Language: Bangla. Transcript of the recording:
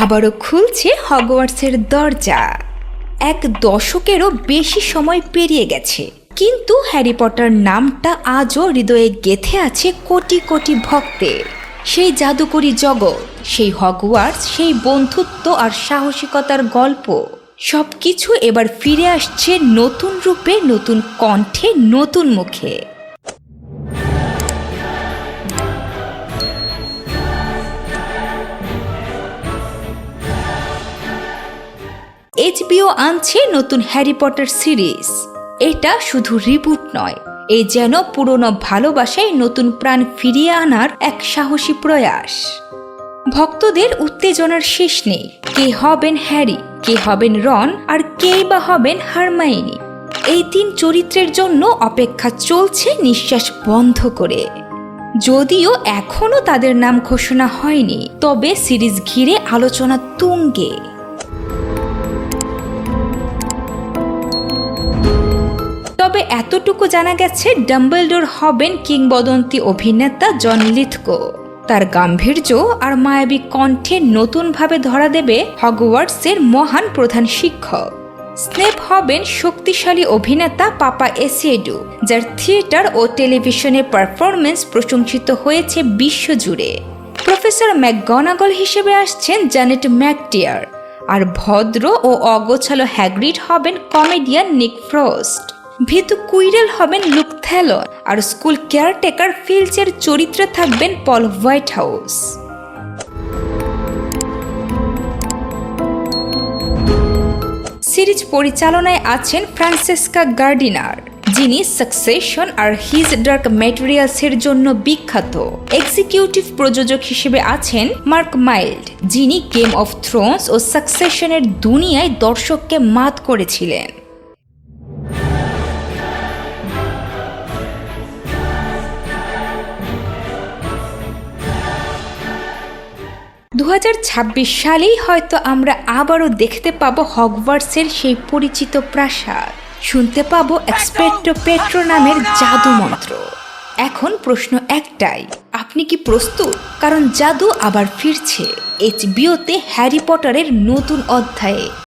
আবারও খুলছে হগওয়ার্টসের দরজা। এক দশকেরও বেশি সময় পেরিয়ে গেছে। কিন্তু হ্যারি পটার নামটা আজও হৃদয়ে গেথে আছে কোটি কোটি ভক্তের সেই জাদুকরী জগৎ, সেই হগওয়ার্স সেই বন্ধুত্ব আর সাহসিকতার গল্প। সবকিছু এবার ফিরে আসছে নতুন রূপে, নতুন কণ্ঠে, নতুন মুখে। এইচবিও আনছে নতুন হ্যারি পটার সিরিজ। এটা শুধু রিবুট নয় এই যেন পুরনো ভালোবাসায় নতুন প্রাণ ফিরিয়ে আনার এক সাহসী প্রয়াস। ভক্তদের উত্তেজনার শেষ নেই, কে হবেন হ্যারি, কে হবেন রন, আর কেই বা হবেন হারমাইনি। এই তিন চরিত্রের জন্য অপেক্ষা চলছে নিঃশ্বাস বন্ধ করে। যদিও এখনও তাদের নাম ঘোষণা হয়নি, তবে সিরিজ ঘিরে আলোচনা তুঙ্গে। তবে এতটুকু জানা গেছে, ডাম্বলডোর হবেন কিংবদন্তি অভিনেতা জন লিথকো। তার গাম্ভীর্য আর মায়াবী কণ্ঠে নতুনভাবে ধরা দেবে হগওয়ার্টসের মহান প্রধান শিক্ষক। স্নেপ হবেন শক্তিশালী অভিনেতা পাপা এসিয়েডু, যার থিয়েটার ও টেলিভিশনের পারফরমেন্স প্রশংসিত হয়েছে বিশ্বজুড়ে। প্রফেসর ম্যাকগনাগল হিসেবে আসছেন জানেট ম্যাকটিয়ার, আর ভদ্র ও অগোছালো হ্যাগ্রিড হবেন কমেডিয়ান নিক ফ্রস্ট। ভীতু কুইরেল হবেন লুক থ্যালন আর স্কুল কেয়ারটেকার ফিল্চের চরিত্রে থাকবেন পল হোয়াইট হাউস সিরিজ পরিচালনায় আছেন ফ্রান্সেসকা গার্ডিনার, যিনি সাকসেশন আর হিজ ডার্ক ম্যাটেরিয়ালসের জন্য বিখ্যাত। এক্সিকিউটিভ প্রযোজক হিসেবে আছেন মার্ক মাইল্ড, যিনি গেম অফ থ্রোনস ও সাকসেশনের দুনিয়ায় দর্শককে মাত করেছিলেন। দু সালেই হয়তো আমরা আবারও দেখতে পাবো হগওয়ার্সের সেই পরিচিত প্রাসাদ। শুনতে পাবো এক্সপেক্টো পেট্রো নামের জাদু মন্ত্র। এখন প্রশ্ন একটাই, আপনি কি প্রস্তুত? কারণ জাদু আবার ফিরছে। এইচবিওতে হ্যারি পটারের নতুন অধ্যায়ে।